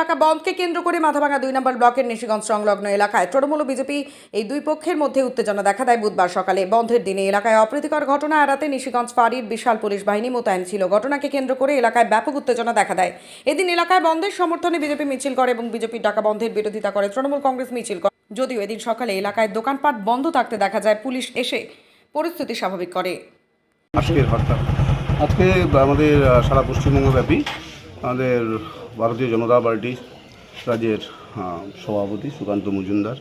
ডাকা বন্ধকে কেন্দ্র করে মাথাভাঙা দুই নম্বর ব্লকের নিশিগঞ্জ সংলগ্ন এলাকায় তৃণমূল বিজেপি এই দুই পক্ষের মধ্যে উত্তেজনা দেখা দেয় বুধবার সকালে। বন্ধের দিনে এলাকায় অপ্রীতিকর ঘটনা এড়াতে নিশিগঞ্জ ফাঁড়ির বিশাল পুলিশ বাহিনী মোতায়েন ছিল। ঘটনাকে কেন্দ্র করে এলাকায় ব্যাপক উত্তেজনা দেখা দেয়। এদিন এলাকায় বন্ধের সমর্থনে বিজেপি মিছিল করে এবং বিজেপির ডাকা বন্ধের বিরোধিতা করে। তৃণমূল কংগ্রেস মিছিল করে। যদিও এদিন সকালে এলাকায় দোকানপাট বন্ধ থাকতে দেখা যায়, পুলিশ এসে পরিস্থিতি স্বাভাবিক করে। আজকে আমাদের সারা পশ্চিমবঙ্গব্যাপী আমাদের ভারতীয় জনতা পার্টি রাজ্যের সভাপতি সুকান্ত মজুমদার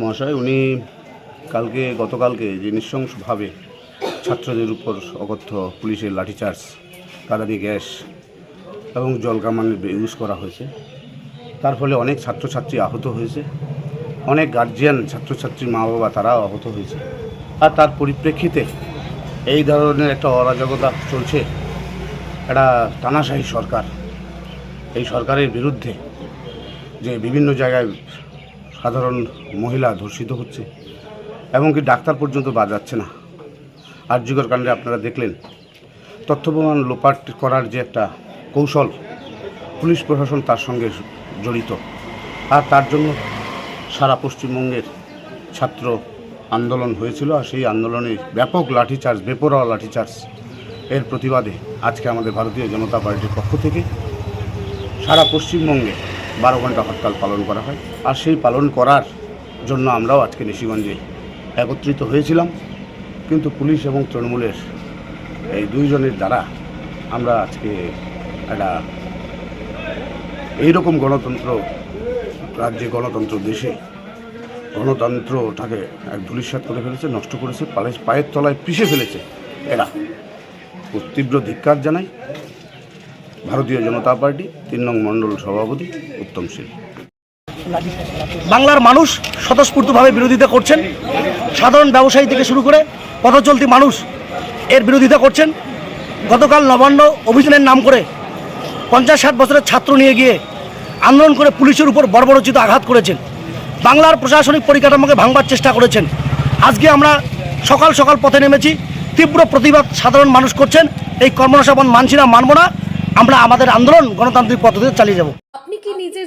মহাশয়, উনি কালকে, গতকালকে যে নৃশংসভাবে ছাত্রদের উপর অকথ্য পুলিশের লাঠিচার্জ কাদানি গ্যাস এবং জল কামানের ইউজ করা হয়েছে। তার ফলে অনেক ছাত্রছাত্রী আহত হয়েছে। অনেক গার্জিয়ান ছাত্রছাত্রীর মা বাবা তারাও আহত হয়েছে। আর তার পরিপ্রেক্ষিতে এই ধরনের একটা অরাজকতা চলছে। একটা টানাশাহী সরকার। এই সরকারের বিরুদ্ধে যে বিভিন্ন জায়গায় সাধারণ মহিলা ধর্ষিত হচ্ছে এমনকি ডাক্তার পর্যন্ত বাজাচ্ছে না আর্যিকর কাণ্ডে আপনারা দেখলেন। তথ্য প্রমাণ লোপাট করার যে একটা কৌশল পুলিশ প্রশাসন তার সঙ্গে জড়িত। আর তার জন্য সারা পশ্চিমবঙ্গের ছাত্র আন্দোলন হয়েছিল, আর সেই আন্দোলনে ব্যাপক লাঠিচার্জ, বেপরোয়া লাঠিচার্জ এর প্রতিবাদে আজকে আমাদের ভারতীয় জনতা পার্টির পক্ষ থেকে সারা পশ্চিমবঙ্গে বারো ঘণ্টা হরতাল পালন করা হয়। আর সেই পালন করার জন্য আমরাও আজকে নিশিগঞ্জে একত্রিত হয়েছিলাম। কিন্তু পুলিশ এবং তৃণমূলের এই দুইজনের দ্বারা আমরা আজকে একটা এইরকম গণতন্ত্র, রাজ্যে গণতন্ত্র, দেশে গণতন্ত্রটাকে এক ধূলিসাৎ করে ফেলেছে, নষ্ট করেছে পায়ে- পায়ের তলায় পিষে ফেলেছে এরা। তীব্র ধিক্কার জানাই ভারতীয় জনতা পার্টি, তিন নং মণ্ডল সভাপতি, উত্তম সিং বাংলার মানুষ স্বতঃস্ফূর্তভাবে বিরোধিতা করছেন। সাধারণ ব্যবসায়ী থেকে শুরু করে পথচলতি মানুষ এর বিরোধিতা করছেন। গতকাল নবান্ন অভিযানের নাম করে পঞ্চাশ ষাট বছরের ছাত্র নিয়ে গিয়ে আন্দোলন করে পুলিশের উপর বর্বরচিত আঘাত করেছেন। বাংলার প্রশাসনিক পরিকাঠামোকে ভাঙবার চেষ্টা করেছেন। আজকে আমরা সকাল সকাল পথে নেমেছি। তীব্র প্রতিবাদ সাধারণ মানুষ করছেন, এই বন্ধ মানছি না, মানব না। আমরা আমাদের আন্দোলন গণতান্ত্রিক পদ্ধতিতে চালিয়ে যাব। আপনি কি নিজের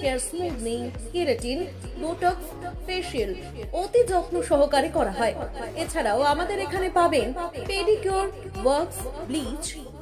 hair smoothing keratin botox facial অতি যত্ন সহকারে করা হয়। এছাড়াও আমাদের এখানে পাবেন pedicure wax, bleach